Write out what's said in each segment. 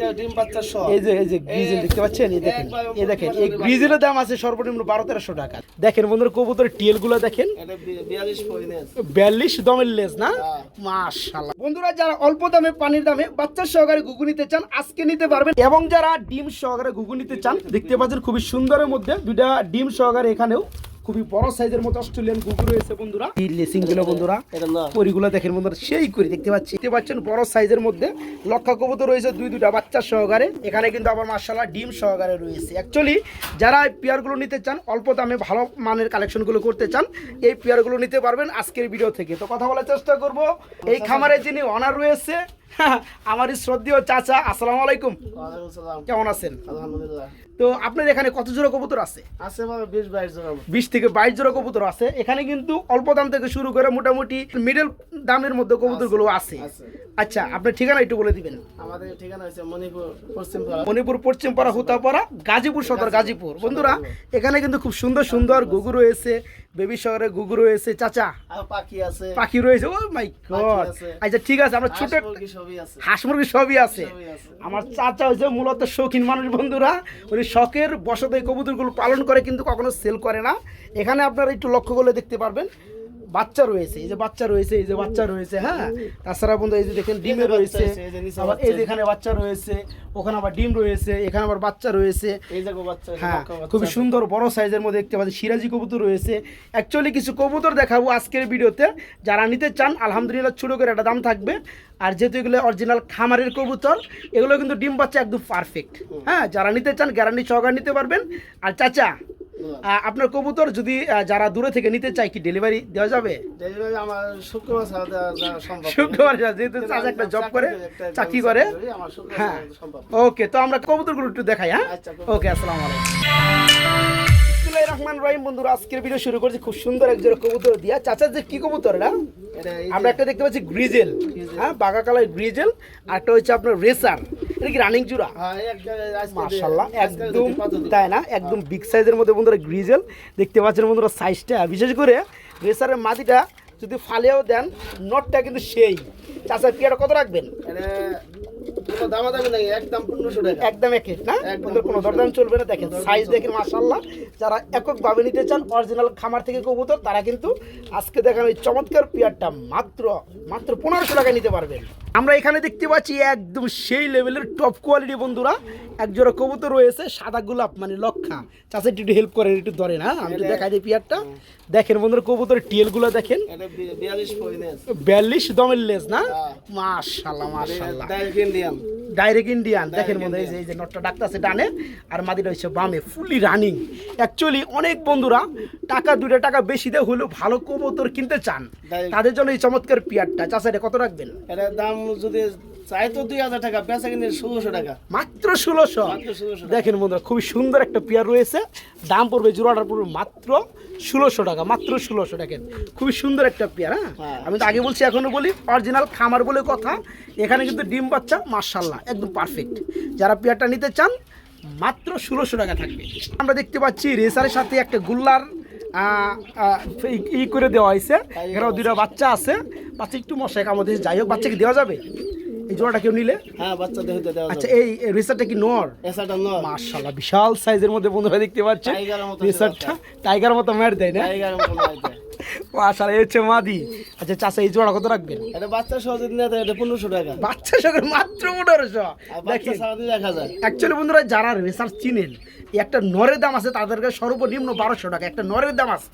একেবারে ডিম বাচ্চা সহ এই যে এই যে গ্রিজেল দেখতে পাচ্ছেন? এই দেখেন এই দেখেন এই গ্রিজেলের দাম আছে সর্বনিম্ন বারো তেরোশো টাকা। দেখেন বন্ধুরা কবুতরের টিএলগুলো দেখেন বিয়াল্লিশ দমের লেজ না? হ্যাঁ। বন্ধুরা যারা অল্প দামে পানির দামে বাচ্চা সহকারে ঘুঘু নিতে চান আজকে নিতে পারবেন। এবং যারা ডিম সহকারে ঘুঘু নিতে চান দেখতে পাচ্ছেন খুবই সুন্দরের মধ্যে দুইটা ডিম সহকারে এখানেও খুবই বড় সাইজের মতো অস্ট্রেলিয়ান ঘুঘু রয়েছে বন্ধুরা। এই লেসিংগুলো বন্ধুরা পরিগুলো দেখেন বন্ধুরা সেই করে দেখতে পাচ্ছি। দেখতে পাচ্ছেন বড় সাইজের মধ্যে লক্ষা কবুতর রয়েছে দুই দুইটা বাচ্চা সহকারে। এখানে কিন্তু আবার মার্শাল্লাহ ডিম সহকারে রয়েছে। অ্যাকচুয়ালি যারা এই পেয়ারগুলো নিতে চান অল্প দামে ভালো মানের কালেকশনগুলো করতে চান এই পেয়ারগুলো নিতে পারবেন আজকের ভিডিও থেকে। তো কথা বলার চেষ্টা করব। এই খামারে যিনি অনার রয়েছে আমারই শ্রদ্ধেয় চাচা আসসালামু আলাইকুম। কেমন আছেন? আলহামদুলিল্লাহ। তো আপনার এখানে কত জোড়া কবুতর আছে? আছে বিশ বাইশ জোড়া বিশ থেকে বাইশ জোড়া কবুতর আছে। এখানে কিন্তু অল্প দাম থেকে শুরু করে মোটামুটি মিডল দামের মধ্যে কবুতরগুলো আছে। আছে। আচ্ছা আপনার ঠিকানা একটু বলে দিবেন। আমাদের ঠিকানা হচ্ছে মণিপুর পশ্চিম পাড়া। মণিপুর পশ্চিমপাড়া হুতাপাড়া গাজীপুর সদর গাজীপুর বন্ধুরা এখানে কিন্তু খুব সুন্দর সুন্দর গুগু রয়েছে। বেবি শহরে গুগু রয়েছে চাচা। পাখি আছে। পাখি রয়েছে ও মাই গড। আচ্ছা ঠিক আছে আমরা ছোট হাঁস মুরগি সবই আছে। আমার চাচা হচ্ছে মূলত শৌখিন মানুষ বন্ধুরা। উনি শখের বসত এই কবুতরগুলো পালন করে কিন্তু কখনো সেল করে না। এখানে আপনারা একটু লক্ষ্য করলে দেখতে পারবেন বাচ্চা রয়েছে এই যে বাচ্চা রয়েছে এই যে বাচ্চা রয়েছে হ্যাঁ? তাছাড়া বন্ধু এই যে দেখেন ডিমে রয়েছে আবার এই যে এখানে বাচ্চা রয়েছে ওখানে আবার ডিম রয়েছে এখানে আবার বাচ্চা রয়েছে। হ্যাঁ খুবই সুন্দর বড় সাইজের মধ্যে দেখতে পাচ্ছি সিরাজি কবুতর রয়েছে। অ্যাকচুয়ালি কিছু কবুতর দেখাবো আজকের ভিডিওতে। যারা নিতে চান আলহামদুলিল্লাহ ছোটো করে একটা দাম থাকবে। আর যেহেতু এগুলো অরিজিনাল খামারের কবুতর এগুলো কিন্তু ডিম বাচ্চা একদম পারফেক্ট হ্যাঁ যারা নিতে চান গ্যারান্টি সহকারে নিতে পারবেন। আর চাচা আপনার কবুতর যদি যারা দূরে থেকে নিতে চায় কি ডেলিভারি দেওয়া যাবে? ডেলিভারি আমার শুক্রবার। শুক্রবার যেহেতু চাচা একটা জব করে চাকরি করে। হ্যাঁ। ওকে তো আমরা কবুতরগুলো একটু দেখাই হ্যাঁ? আচ্ছা, ওকে আসসালাম আলাইকুম। রহমান রহিম বন্ধুরা আজকের ভিডিও শুরু করছি খুব সুন্দর এক জোড়া কবুতর দিয়া। চাচা যে কি কবুতর এটা আমরা একটা দেখতে পাচ্ছি গ্রিজেল হ্যাঁ বাঘা কালার গ্রিজেল আর একটা হচ্ছে আপনার রেসার। এটা কি রানিং জোড়া? আজকে একদম তাই না? একদম বিগ সাইজের মধ্যে বন্ধুরা গ্রিজেল। দেখতে পাচ্ছেন বন্ধুরা সাইজটা বিশেষ করে রেসারের মাটিটা যদি ফালেও দেন নটটা কিন্তু সেই। চাচা পিয়াটা কত রাখবেন? একদম একে একদম এক না? বন্ধুরা কোনো দরদাম চলবে না দেখেন সাইজ দেখেন মাসাল্লাহ যারা এককভাবে নিতে চান অরিজিনাল খামার থেকে কবুতর তারা কিন্তু আজকে দেখেন ওই চমৎকার পিয়ারটা মাত্র মাত্র পনেরোশো টাকায় নিতে পারবেন। আমরা এখানে দেখতে পাচ্ছি একদম সেই লেভেলের টপ কোয়ালিটি বন্ধুরা। একজোড়া কবুতর রয়েছে সাদা গোলাপ মানে লক্ষা। চাষে একটু হেল্প করেন একটু ধরে না আমি একটু দেখাই দিই পেয়ারটা। দেখেন বন্ধুরা কবুতরের টিয়েলগুলো দেখেন। বিয়াল্লিশ দমের লেজ না? হ্যাঁ। মাশাল্লাহ মাশাল্লাহ ডাইরেক্ট ইন্ডিয়ান দেখেন মধ্যে এই যে এই যে নটটা ডাক্তার আছে ডানে আর মাদিটা হচ্ছে বামে ফুলি রানিং অ্যাকচুয়ালি অনেক বন্ধুরা টাকা দুইটা টাকা বেশি দিয়ে হলেও ভালো কবুতর কিনতে চান। তাদের জন্য এই চমৎকার পিয়ারটা। চাষা এটা কত রাখবেন? এটার দাম যদি চাই তো দুই হাজার টাকা বেচা কিনে ষোলোশো টাকা। মাত্র ষোলোশো। দেখেন বন্ধুরা খুবই সুন্দর একটা পেয়ার রয়েছে। দাম পড়বে জোড়াটার পড়বে মাত্র ষোলোশো টাকা মাত্র ষোলোশো দেখেন খুবই সুন্দর একটা পেয়ার হ্যাঁ? হ্যাঁ। আমি তো আগে বলছি এখনও বলি অরিজিনাল খামার বলে কথা। এখানে কিন্তু ডিম বাচ্চা মার্শাল্লাহ একদম পারফেক্ট যারা পেয়ারটা নিতে চান মাত্র ষোলোশো টাকা থাকবে। আমরা দেখতে পাচ্ছি রেসারের সাথে একটা গুল্লার ই করে দেওয়া হয়েছে। এখানেও দুইটা বাচ্চা আছে। বাচ্চা একটু মশাই কামড় যাই হোক বাচ্চাকে দেওয়া যাবে? এই জোড়াটা কেউ নিলে? হ্যাঁ বাচ্চা দেহ দেওয়া আচ্ছা এই রিসার্টটা কি নর? এসাটা নর। মাশাআল্লাহ বিশাল সাইজের মধ্যে বন্ধুরা দেখতে পাচ্ছেন। টাইগারের মতো রিসার্টটা টাইগার মতো মার দেয় না? টাইগারের মতো মার এটা। মাশাআল্লাহ এই হচ্ছে মাদি। আচ্ছা চাচা এই জোড়া কত রাখবেন? এটা বাচ্চা যায় এটা পনেরোশো টাকা। বাচ্চা মাত্র পনেরোশো। দেখেন অ্যাকচুয়ালি বন্ধুরা যারা রেসার চিনেন একটা নরের দাম আছে তাদেরকে সর্বনিম্ন বারোশো টাকা। একটা নরের দাম আছে।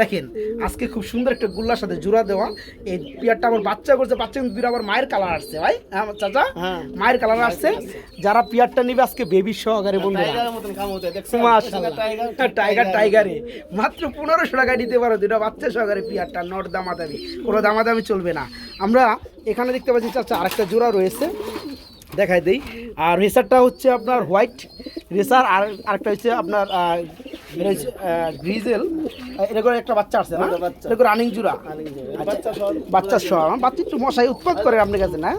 দেখেন আজকে খুব সুন্দর একটা গুল্লার সাথে জোড়া দেওয়া। এই পিয়ারটা আমার বাচ্চা করছে বাচ্চা কিন্তু আবার মায়ের কালার আসছে ভাই। হ্যাঁ, আমার চাচা? হ্যাঁ। মায়ের কালার আসছে। যারা পিয়ারটা নিবে আজকে বেবি সহকারে বন্ধুরা। মাশাআল্লাহ। টাইগার টাইগার মাত্র পনেরোশো টাকা দিতে পারো দুটা বাচ্চা সহকারে পিয়ারটা নট দামাদামি। কোনো দামাদামি চলবে না। আমরা এখানে দেখতে পাচ্ছি, চাচা, আরেকটা জোড়া রয়েছে। দেখাই দিই। আর রেসারটা হচ্ছে আপনার হোয়াইট। রেসার আর আরেকটা হচ্ছে আপনার এটা হচ্ছে গ্রিজেল। এটা করে একটা বাচ্চা আছে না? করে রানিং এটা বাচ্চা সহ। বাচ্চা একটু মশাই উৎপাদ করে আপনার কাছে না?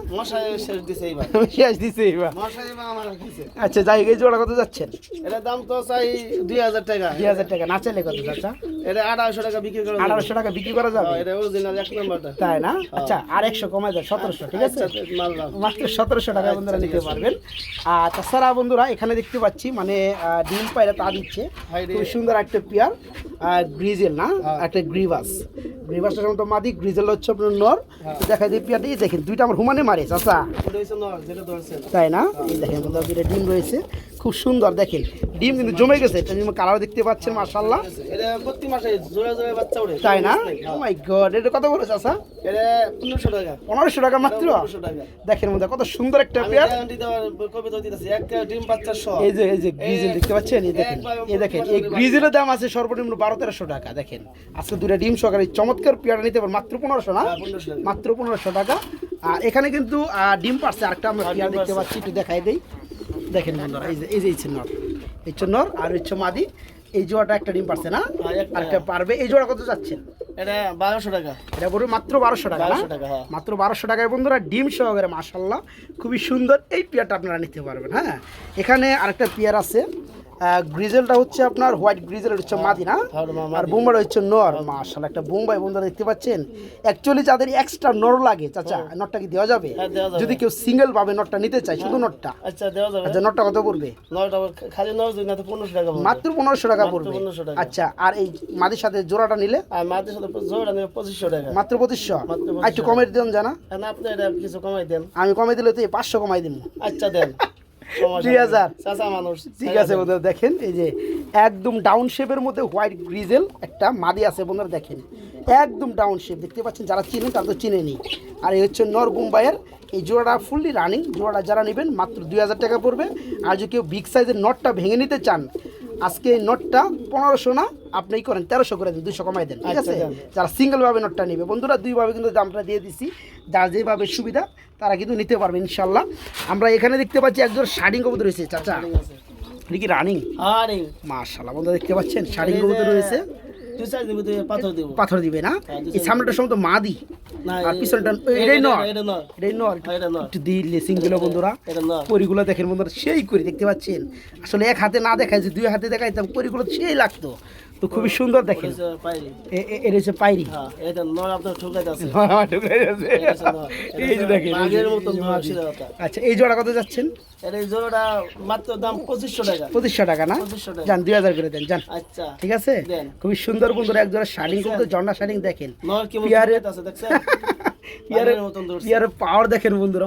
শেষ দিছে এইবার। আচ্ছা যাই এই জোড়া কত যাচ্ছেন? এটা দাম তো চাই দুই হাজার টাকা। দুই হাজার টাকা না চাইলে কত চাচা এটা আঠারোশো টাকা বিক্রি করে আঠারোশো টাকা বিক্রি করা যাবে? এটা অরিজিনাল এক নম্বরটা। তাই না? আচ্ছা আর একশো কমাই দেয় সতেরোশো ঠিক আছে? আচ্ছা মাত্র সতেরোশো টাকা বন্ধুরা নিতে পারবেন। আর তাছাড়া বন্ধুরা এখানে দেখতে পাচ্ছি মানে ডিম পায়রা তা দিচ্ছে। সুন্দর একটা পেয়ার গ্রিজেল না? হ্যাঁ। একটা গ্রিভাস। গ্রিভাসটা সাধারণত মাদি গ্রিজেল হচ্ছে আপনার নর। হ্যাঁ। দেখা যায় পেয়ারটা এই দেখেন দুইটা আমার হুমানে মারে চাচা তাই না? এই দেখেন দুইটা ডিম রয়েছে। খুব সুন্দর দেখেন। ডিম কিন্তু জমে গেছে এটা কালার দেখতে পাচ্ছেন মার্শাল্লাহ এটা প্রতি মাসে জোড়া জোড়া বাচ্চা উঠে তাই না। মাই গড এটা কত বলে চাচা? এটা পনেরোশো টাকা। মাত্র? টাকা। দেখেন মধ্যে কত সুন্দর একটা পেয়ার। গ্যারান্টি দেওয়ার কবিতা দিতেছি একটা ডিম বাচ্চা সহ এই যে এই যে গ্রিজেল দেখতে পাচ্ছেন? এই দেখেন এই দেখেন এই গ্রিজেলের দাম আছে সর্বনিম্ন বারো তেরোশো টাকা দেখেন। আজকে দুটা ডিম সহকারে চমৎকার পেয়ারা নিতে পারেন মাত্র পনেরোশো না? হ্যাঁ, 1500 টাকা। মাত্র পনেরোশো টাকা। আর এখানে কিন্তু ডিম পারছে আরেকটা আমরা হ্যাঁ, পেয়ার দেখতে পাচ্ছি একটু দেখাই দেই। দেখেন বন্ধুরা এই যে এই যে ইচ্ছে নর এই নর আর হচ্ছে মাদি। এই জোড়াটা একটা ডিম পারছে না? হ্যাঁ, একটা। আরেকটা পারবে। এই জোড়া কত যাচ্ছেন এটা বারোশো টাকা। এটা পড়বে মাত্র বারোশো টাকা বারোশো 1200 টাকা, হ্যাঁ। মাত্র বারোশো টাকায় বন্ধুরা ডিম সহকারে মাসাল্লাহ খুবই সুন্দর। এই পেয়ারটা আপনারা নিতে পারবেন হ্যাঁ? এখানে আরেকটা পেয়ার আছে। গ্রিজেলটা হচ্ছে আপনার হোয়াইট গ্রিজেল হচ্ছে মাদি না? হ্যাঁ। আর বোম্বাই হচ্ছে নর মাশাল্লাহ একটা বোম্বাই বন্ধুরা দেখতে পাচ্ছেন। অ্যাকচুয়ালি যাদের এক্সট্রা নর লাগে চাচা নটটা কি দেওয়া যাবে? হ্যাঁ, দেওয়া যাবে। যদি কেউ সিঙ্গেল ভাবে নটটা নিতে চায় শুধু নটটা আচ্ছা দেওয়া যাবে। আচ্ছা নটটা কত পড়বে? খালি নয় দুই না তো পনেরোশো টাকা মাত্র পনেরোশো টাকা পড়বে। 1500। আচ্ছা আর এই মাদির সাথে জোড়াটা নিলে? আর মাদের সাথে জোড়া নেবে পঁচিশশো টাকা। মাত্র পঁচিশশো? মাত্র আর একটু কমে দেন জানা? না আপনি এটা কিছু কমাই দেন। আমি কমে দিলে তো এই পাঁচশো কমাই দিব আচ্ছা দেন। দুই হাজার। চাচা মানুষ ঠিক আছে বন্ধুরা দেখেন এই যে একদম ডাউন শেপের মধ্যে হোয়াইট গ্রিজেল একটা মাদি আছে বন্ধুরা দেখেন। একদম ডাউন শেপ দেখতে পাচ্ছেন যারা চিনেন তারা তো চিনে নি আর এই হচ্ছে নর মুম্বাইয়ের এই জোড়াটা ফুললি রানিং জোড়াটা যারা নেবেন মাত্র দুই হাজার টাকা পড়বে। আর যদি কেউ বিগ সাইজের নটটা ভেঙে নিতে চান আজকে এই নটটা পনেরোশো না আপনি করেন তেরোশো করে দিন দুশো কমাই দেন ঠিক আচ্ছা, আছে? যারা সিঙ্গেলভাবে নটটা নেবে বন্ধুরা দুইভাবে কিন্তু দামটা দিয়ে দিছি যার যেভাবে সুবিধা তারা কিন্তু নিতে পারবে ইনশাল্লাহ আমরা এখানে দেখতে পাচ্ছি একজন শাড়ি কবুতর রয়েছে চাচা। এটা কি রানিং আরে মাশাল্লাহ বন্ধুরা দেখতে পাচ্ছেন শাড়ি কবুতর রয়েছে পাথর দিবে। না? হ্যাঁ, এই সামনেটা সম্ভবত মাদি। আর পিছনটা এটাই নয়। এটাই নয়। একটু লেসিংগুলো বন্ধুরা। পরিগুলো দেখেন বন্ধুরা সেই করে দেখতে পাচ্ছেন। আসলে এক হাতে না দেখায় যে দুই হাতে দেখাইতাম পরিগুলো সেই লাগতো। তো খুবই সুন্দর দেখেন। এটা হচ্ছে পাইরি। হ্যাঁ এই যে দেখেন। আচ্ছা এই জোড়া কত যাচ্ছেন? এই জোড়াটা মাত্র দাম পঁচিশশো টাকা। পঁচিশশো টাকা না? যান দুই হাজার করে দেন যান। আচ্ছা ঠিক আছে? খুবই সুন্দর বন্ধুরা এক জোড়া শাড়ি কিন্তু জন্ডা শাড়ি দেখেন। আছে দেখছেন? পিয়ারের পাওয়ার দেখেন বন্ধুরা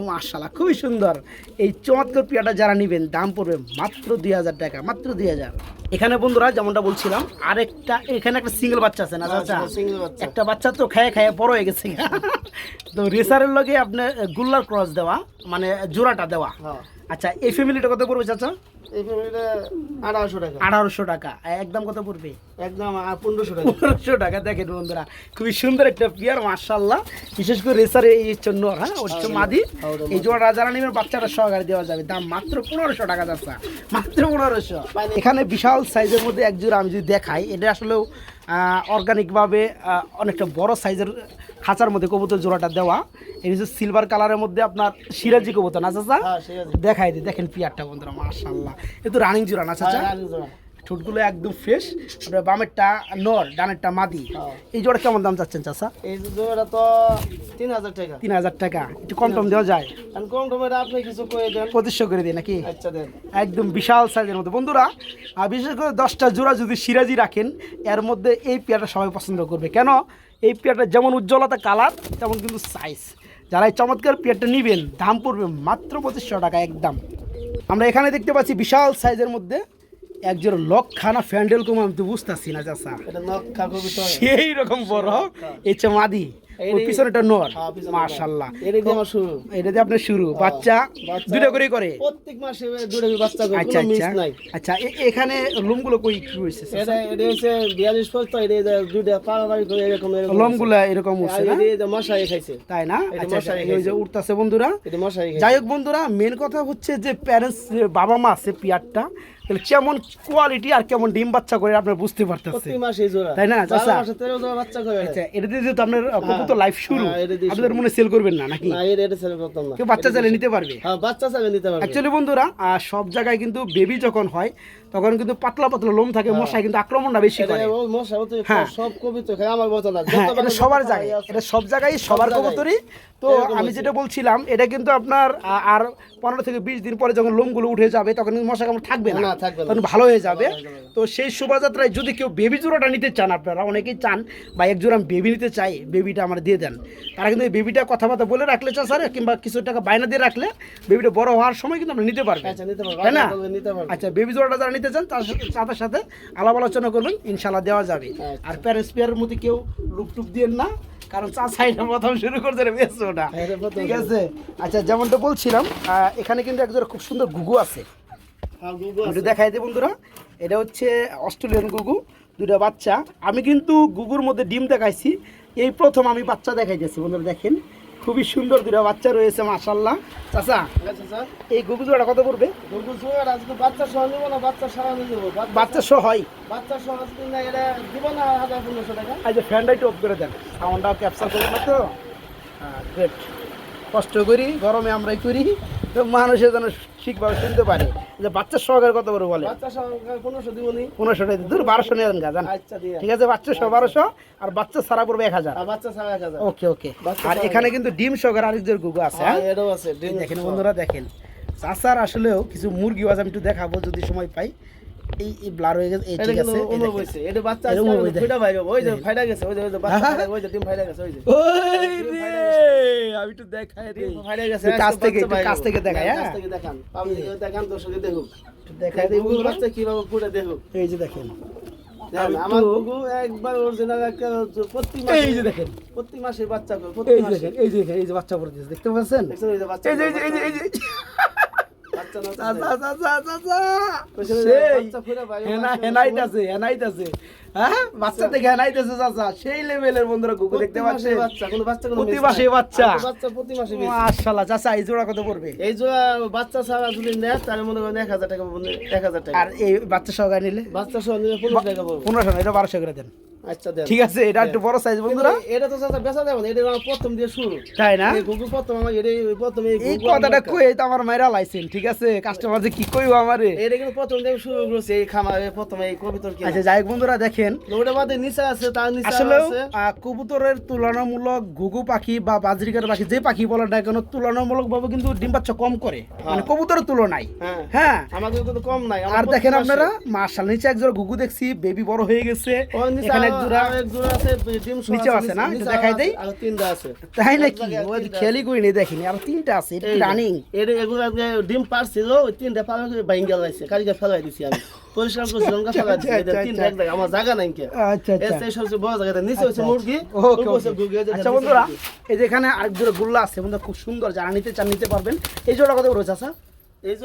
খুবই সুন্দর। এই চমৎকার পিয়াটা যারা নেবেন দাম পড়বে মাত্র দুই হাজার টাকা মাত্র দুই হাজার। এখানে বন্ধুরা যেমনটা বলছিলাম আরেকটা এখানে একটা সিঙ্গেল বাচ্চা আছে না single বাচ্চা। একটা বাচ্চা তো খায় খায় বড় হয়ে গেছে। তো রেসারের লগে আপনার গুল্লার ক্রস দেওয়া মানে জোড়াটা দেওয়া। হ্যাঁ। আচ্ছা এই ফ্যামিলিটা কত পড়বে চাচা? এই ফ্যামিলিটা আঠারোশো টাকা। আঠারোশো টাকা। একদম কত পড়বে? একদম পনেরোশো টাকা। পনেরোশো টাকা। দেখেন বন্ধুরা খুবই সুন্দর একটা পিয়ার মার্শাল্লাহ বিশেষ করে রেসারে এই জন্য হ্যাঁ হচ্ছে মাদি। এই জোড়া যারা নেবেন বাচ্চাটা সহকারে দেওয়া যাবে। দাম মাত্র পনেরোশো টাকা যাচ্ছে। মাত্র পনেরোশো। এখানে বিশাল সাইজের মধ্যে এক জোড়া আমি যদি দেখাই এটা আসলেও অর্গানিকভাবে অনেকটা বড় সাইজের খাঁচার মধ্যে কবুতর জোড়াটা দেওয়া। এই হচ্ছে সিলভার কালারের মধ্যে আপনার সিরাজি কবুতর না চাচা? হ্যাঁ দেখাই দিই দেখেন পিয়ারটা বন্ধুরা মার্শাল্লাহ এ তো রানিং জোড়া না চাচা? হ্যাঁ, জোড়া। ঠোঁটগুলো একদম ফ্রেশ আপনার বামেরটা নর ডানেরটা মাদি। হ্যাঁ। এই জোড়া কেমন দাম চাচ্ছেন চাচা? এই জোড়াটা তো তিন হাজার টাকা। তিন হাজার টাকা একটু কম টম দেওয়া যায়? করে দেন। পঁচিশশো করে দিই নাকি? আচ্ছা একদম বিশাল সাইজের মধ্যে। বন্ধুরা বিশেষ করে দশটা জোড়া যদি সিরাজি রাখেন এর মধ্যে এই পেয়ারটা সবাই পছন্দ করবে। কেন? এই পেয়ারটা যেমন উজ্জ্বলতা কালার তেমন কিন্তু সাইজ যারা এই চমৎকার পেয়ারটা নেবেন দাম পড়বে মাত্র পঁচিশশো টাকা একদম। আমরা এখানে দেখতে পাচ্ছি বিশাল সাইজের মধ্যে একজোড়া লক্ষানা ফ্যান্ডেল কম আমি তো বুঝতেছি না চাষা সেই রকম বড় এই হচ্ছে মাদি। এই পিছনেটা নর হ্যাঁ, এটা দিয়ে আমার শুরু। এটা দিয়ে আপনার শুরু। বাচ্চা বাচ্চা- দুটো করেই করে। প্রত্যেক মাসে দুটো বাচ্চা করে আচ্ছা আচ্ছা। আচ্ছা এখানে লোমগুলো কই কি হয়েছে এটা এটা হচ্ছে বিয়াল্লিশ ফুট তো এটা এই যে করে এরকম এরকম লোমগুলা এরকম আর উঠছে না? এটা মশাই খাইছে। তাই না? আচ্ছা আচ্ছা, এই যে খাইছে। উঠতেছে বন্ধুরা। এটা মশাই খাইছে। যাই হোক বন্ধুরা মেন কথা হচ্ছে যে প্যারেন্টস বাবা মা আছে পিয়ারটা তাহলে কেমন কোয়ালিটি আর কেমন ডিম বাচ্চা করে আপনার বুঝতে পারতেছে তাই না, চাচা? আচ্ছা এটা দিয়ে যেহেতু আপনার লাইফ শুরু হ্যাঁ, এটা দিয়ে আপনাদের মনে সেল করবেন না নাকি? কেউ বাচ্চা চাইলে নিতে পারবে? হ্যাঁ বাচ্চা চাইলে নিতে পারবে। অ্যাকচুয়ালি বন্ধুরা সব জায়গায় কিন্তু বেবি যখন হয় তখন কিন্তু পাতলা পাতলা লোম থাকে মশা কিন্তু আক্রমণটা বেশি করে। হ্যাঁ। সব কবিতা আমার মতো না। হ্যাঁ এটা সবার জায়গায় এটা সব জায়গায় সবার। কবুতরই। তো আমি যেটা বলছিলাম এটা কিন্তু আপনার আর পনেরো থেকে বিশ দিন পরে যখন লোমগুলো উঠে যাবে তখন কিন্তু মশা কামড় থাকবে না। তখন ভালো হয়ে যাবে। তো সেই শোভাযাত্রায় যদি কেউ বেবি জোড়াটা নিতে চান আপনারা অনেকেই চান বা এক জোড়া বেবি নিতে চাই বেবিটা আমার দিয়ে দেন। তারা কিন্তু এই বেবিটা কথাবার্তা বলে রাখলে চা স্যার কিংবা কিছু টাকা বায়না দিয়ে রাখলে বেবিটা বড় হওয়ার সময় কিন্তু আপনি নিতে পারবেন। আচ্ছা পারবে তাই না? পারবে আচ্ছা বেবি জোড়াটা যারা নিতে চান তার সাথে সাথে সাথে আলাপ আলোচনা করবেন ইনশাল্লাহ দেওয়া যাবে। আচ্ছা। আর প্যারেন্টস পেয়ারের মধ্যে কেউ লুপ টুপ দিয়েন না কারণ চা সাইডে প্রথম শুরু করছে রে বেশ ওটা। হ্যাঁ, ঠিক আছে? আচ্ছা যেমনটা বলছিলাম এখানে কিন্তু একজন খুব সুন্দর গুগু আছে। একটু আছে। দেখাই দিই বন্ধুরা। এটা হচ্ছে অস্ট্রেলিয়ান গুগু দুটো বাচ্চা। আমি কিন্তু গুগুর মধ্যে ডিম দেখাইছি। এই প্রথম আমি বাচ্চা দেখাই দেখাইতেছি বন্ধুরা দেখেন। খুবই সুন্দর দুটো বাচ্চা রয়েছে মাশাল্লাহ চাচা এই গুগু জোড়া কত পড়বে? গুগু জোয়ার আজকে বাচ্চা সহ নিব না বাচ্চা সহ বাচ্চা- সহ হয়। বাচ্চা সহ আজকে না এটা দিব না হাজার পনেরোশো টাকা। একটু অফ করে দেন। ক্যাপচার করবেন না তো? হ্যাঁ গ্রেট কষ্ট করি গরমে আমরাই করি। তো মানুষের যেন ঠিকভাবে শুনতে পারে। যে বাচ্চার সহকারে কত করে বলে? বাচ্চা পনেরোশো দিব পনেরোশো টাকা দূর বারোশো নিয়ে দেন জান। আচ্ছা ঠিক আছে বাচ্চা সহ বারোশো আর বাচ্চা সারা পড়বে এক হাজার। বাচ্চা ছাড়া এক হাজার। ওকে ওকে। আর এখানে কিন্তু ডিম সহকারে আরেকদের গুগু আছে হ্যাঁ? হ্যাঁ এটাও আছে ডিম দেখেন বন্ধুরা দেখেন। চাষার আসলেও কিছু মুরগি আছে আমি একটু দেখাবো যদি সময় পাই। এই এই ব্লার হয়ে গেছে এই ঠিক আছে এই অনুভব এটা বাচ্চা ওই যে ফাইটা গেছে ওই যে ওই যে বাচ্চা ওই যে ডিম ফাইটা গেছে ওই যে। ওই রে, আমি একটু দেখাই দিই। ফাইটা গেছে কাছ থেকে বাচ্চা একটু বাইরে কাছ থেকে দেখাই হ্যাঁ, কাছ থেকে দেখান পাবলিক দেখান দর্শকে দেখুক। দেখাই দিই বাচ্চা কীভাবে ফুটে দেখুক। এই যে দেখেন। দেখেন, আমার গুগু একবার অরিজিনাল একটা প্রতি এই যে দেখেন। প্রতি মাসে বাচ্চা করে প্রতি মাসে। এই যে এই যে বাচ্চা পড়ে দেখতে পাচ্ছেন? এই যে এই যে এই যে বাচ্চা হেনাইতাছে চাচা। সেই লেভেলের বন্ধুরা দেখতে প্রতি মাসে বাচ্চা প্রতি মাসে নাই। বাচ্চা। প্রতি মাসে miss। চাচা এই জোড়া কত পড়বে? এই জোড়া বাচ্চা ছাড়া যদি নেয় তাহলে মনে করেন এক হাজার টাকা এক হাজার টাকা। আর এই বাচ্চা সহকারে নিলে? বাচ্চা সহ নিলে পনেরো টাকা পনেরোশো এটা বারোশো করে দেন। আচ্ছা ঠিক আছে এটা একটু বড় সাইজ বন্ধুরা। এটা তো চাচা বেচা যাবে না এটা আমার প্রথম দিয়ে শুরু। তাই না? এই প্রথম আমার এটা প্রথম এই এই কথাটা কই তো আমার মাইরা লাইছেন ঠিক আছে? কাস্টমার যে কি কইব আমারে? এটা কিন্তু প্রথম দিয়ে শুরু করেছে এই খামার এই এই কবিতর কি আচ্ছা যাই বন্ধুরা দেখেন। ওটা বাদে নিচে আছে তার নিচে আছে। কবুতরের তুলনামূলক ঘুঘু পাখি বা বাজরিকার পাখি যে পাখি বলা না কেন তুলনামূলক ভাবে কিন্তু ডিম বাচ্চা কম করে। মানে কবুতরের তুলনায়। হ্যাঁ। হ্যাঁ। আমাদের কিন্তু কম নাই। আর দেখেন আপনারা মার্শাল নিচে একজন ঘুঘু দেখছি বেবি বড় হয়ে গেছে। এখানে জোড়া এক জোড়া আছে ডিম সহ নিচেও আছে না? নিচে দেখাই দেই। আরও তিনটা আছে। তাই নাকি? জায়গায় ওই করিনি দেখিনি। আর তিনটা আছে এটা রানিং। এর এগুলো ডিম পারছিল ওই তিনটা পার করে বাইঙ্গা লাইছে কারিগর ফেলাই দিছি আমি। পরিষ্কার করছিলাম গা ফেলাই দিছি এটা তিনটা। এক জায়গায় আমার জায়গা নাই কে। আচ্ছা আচ্ছা। চেয়ে সবচেয়ে বড় জায়গাটা নিচে হচ্ছে মুরগি ওকে, উপরে ওকে। গুগি, এই যে আচ্ছা বন্ধুরা এই আরেক জোড়া গুল্লা আছে বন্ধুরা খুব সুন্দর যারা নিতে চান নিতে পারবেন। এই জোড়া কত রয়েছে আচ্ছা? এই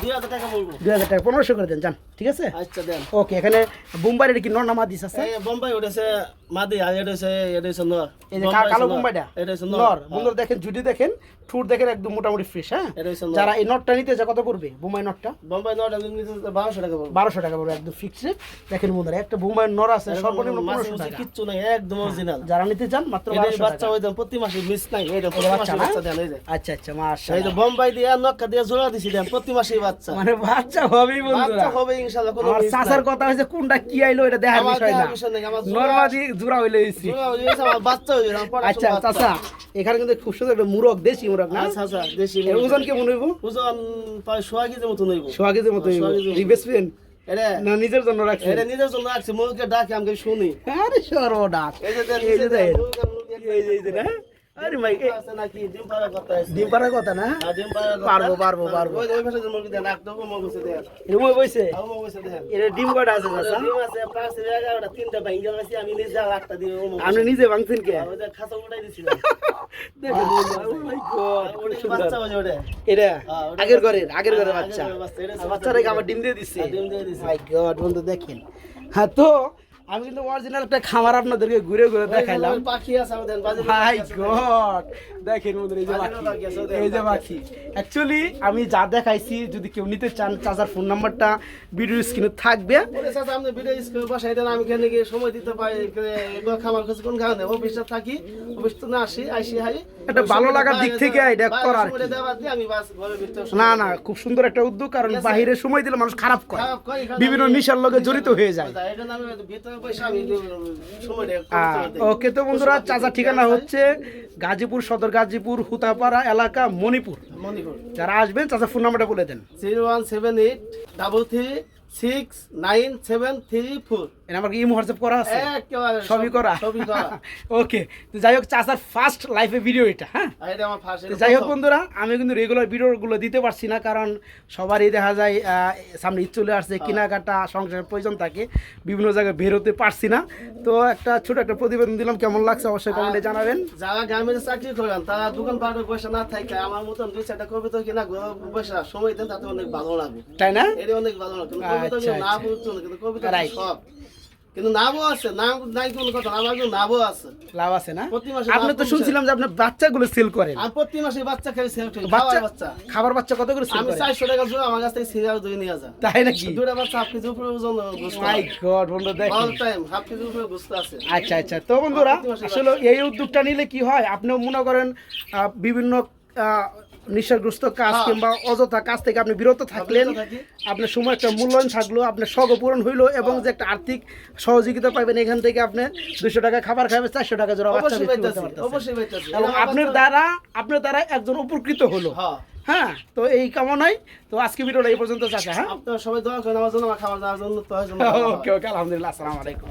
দুই হাজার টাকা বলব। দুই হাজার টাকা পনেরোশো করে দেন যান ঠিক আছে? আচ্ছা দেন। ওকে এখানে বোম্বাইয়ের কি নর নামা দিস আছে। বোম্বাই উঠেছে মাদি আর এটা হচ্ছে এটা হচ্ছে নর। এই যে বোম্বাই কা- কালো হচ্ছে নর। বোম্বাইটা এটা হচ্ছে নর। নর। বন্ধুরা দেখেন জুটি দেখেন ঠুট দেখেন একদম মোটামুটি ফ্রেশ হ্যাঁ? এটা হচ্ছে যারা এই নটটা নিতে চায় কত পড়বে বোম্বাই নটটা বোম্বাই নটা নিতে বারোশো টাকা বলব বারোশো টাকা পড়বে একদম ফিক্সড দেখেন বন্ধুরা একটা বোম্বাই নর আছে সর্বনিম্ন মাসে পনেরোশো মাসে টাকা। কিচ্ছু নাই একদম অরিজিনাল যারা নিতে চান মাত্র এটা বারোশো বাচ্চা টাকা। প্রতি মাসে মিস নাই এটা প্রতি বাচ্চা মাসে না? বাচ্চা দেন এই যে। আচ্ছা আচ্ছা মাশা এই যে বোম্বাই দিয়ে নক্কা দিয়ে জোড়া দিছি দেন প্রতি মাসেই বাচ্চা। মানে বাচ্চা হবেই বন্ধুরা। বাচ্চা হবে ইনশাআল্লাহ কোনো চাচার কথা হয়েছে কোনটা কি আইলো এটা দেখার বিষয় না। নর্মাদি জোড়া হইলে হইছি বাচ্চা পড়াশোনা আচ্ছা চাচা এখানে কিন্তু খুব সুন্দর একটা মুরগ দেশি মুরগ না? আচ্ছা, আচ্ছা, দেশি ওজন কেমন হইব? ওজন প্রায় সোয়া কেজির মতো হইব। সোয়া কেজির মতো হইব। এটা না নিজের জন্য রাখছি এটা নিজের জন্য রাখছি মুরগকে ডাকি আমি শুনি। আরে সর্বনাশ। এই যে এই যে এই যে না? আরে ভাই নাকি ডিম পাড়ার কথা ডিম পাড়ার কথা। না ডিম পাড়ার পারব, পারব, হ্যাঁ, পারব। ওই ওই পাশে মুরগি দেন একদম মুরগি দেন। রুমে বইছে? আও মুরগি দেন। এটা ডিম আছে চাচা? ডিম আছে পাঁচ এগারোটা তিনটা গেছে আমি নিজে দিয়ে আপনি নিজে ভাঙছেন কে? ওই যে উঠাই দিছিলাম হ্যাঁ, আগের। ঘরের আগের ঘরের হ্যাঁ, বাচ্চা। বাচ্চাটাকে ডিম। আবার ডিম দিয়ে দিচ্ছে হ্যাঁ, ডিম দিয়ে দিছে। মাই গড বন্ধু দেখেন। হ্যাঁ তো আমি কিন্তু অরিজিনাল একটা খামার আপনাদেরকে ঘুরে ঘুরে দেখাইলাম। পাখি আছে আমাদের মাই গড দেখেন বন্ধুরা এই যে পাখি এই যে পাখি। অ্যাকচুয়ালি আমি যা দেখাইছি যদি কেউ নিতে চান চাচার ফোন নাম্বারটা ভিডিও স্ক্রিনে থাকবে। চাচা, আপনি ভিডিও স্কুল বাসায় দেন, আমি কেন গিয়ে সময় দিতে পারি এগুলো খাবার কোন কারণে? অফিসে থাকি অফিস তো না আসি আইসি হাই। একটা ভালো লাগার দিক থেকে এটা করা আর কি। আমি বাস ঘরের ভিতরে না না খুব সুন্দর একটা উদ্যোগ কারণ বাহিরে সময় দিলে মানুষ খারাপ করে। বিভিন্ন নিশার লগে জড়িত হয়ে যায়। এটা ভিতরে ওকে তো বন্ধুরা চাচার ঠিকানা হচ্ছে গাজীপুর সদর গাজীপুর হুতাপাড়া এলাকা মণিপুর। মণিপুর। যারা আসবেন চাচা ফোন নাম্বারটা বলে দেন। Zero one seven eight double three six nine seven three four. আমার কি? ইমো হোয়াটসঅ্যাপ করা আছে? সবই করা? সবই করা। ওকে তো যাই হোক চাচার ফার্স্ট লাইফে ভিডিও এটা হ্যাঁ? এটা আমার ফার্স্ট যাই হোক বন্ধুরা আমি কিন্তু রেগুলার ভিডিওগুলো দিতে পারছি না কারণ সবারই দেখা যায় সামনে ঈদ চলে আসছে কেনাকাটা সংসারের প্রয়োজন থাকে বিভিন্ন জায়গায় বেরোতে পারছি না। তো একটা ছোট একটা প্রতিবেদন দিলাম কেমন লাগছে অবশ্যই কমেন্টে জানাবেন। যারা গ্রামে চাকরি করেন তারা দোকান পাটে বসে না থাকে আমার মতন দুই চারটা কবিতা কিনা ঘরে বসে সময় দেন তাতে অনেক ভালো লাগবে তাই না? এটা অনেক ভালো লাগে কবিতা আচ্ছা, না আচ্ছা। কিন্তু কবিতা সব। কিন্তু নামও আছে নাম নাই কোনো কথা আমার কিন্তু নামও আছে। লাভ আছে না? প্রতি মাসে আপনি তো শুনছিলাম যে আপনি বাচ্চাগুলো সেল করেন আর প্রতি মাসে বাচ্চা সেল বাচ্চা বাচ্চা। খাবার বাচ্চা কত করে সেল আমি করেন চারশো টাকা জোড়া আমার কাছ থেকে সিরিয়াল দুই নিয়ে যা তাই নাকি? দুটা বাচ্চা হাফ কেজি উপরে ওজন মাই গড বন্ধু দেখেন। অল টাইম হাফ কেজি উপরে আছে আচ্ছা আচ্ছা। তো বন্ধুরা আসলে এই উদ্যোগটা নিলে কি হয়? আপনিও মনে করেন আহ, বিভিন্ন আহ, নিঃশ্বাসগ্রস্ত কাজ হ্যাঁ। কিংবা অযথা কাজ থেকে আপনি বিরত থাকলেন। আপনার সময় একটা মূল্যায়ন থাকল আপনার শখ পূরণ হইল এবং যে একটা আর্থিক সহযোগিতা পাবেন এখান থেকে আপনি দুশো টাকা খাবার খাবেন চারশো টাকা জোড়া এবং আপনার দ্বারা আপনার দ্বারা একজন উপকৃত হলো। হ্যাঁ। হ্যাঁ তো এই কামনায় তো আজকে ভিডিওটা এই পর্যন্ত চাচা হ্যাঁ? সবাই দোয়া করেন আমার জন্য আমার খাবার দেওয়ার হয় জন্য ওকে ওকে আলহামদুলিল্লাহ আসসালামু আলাইকুম।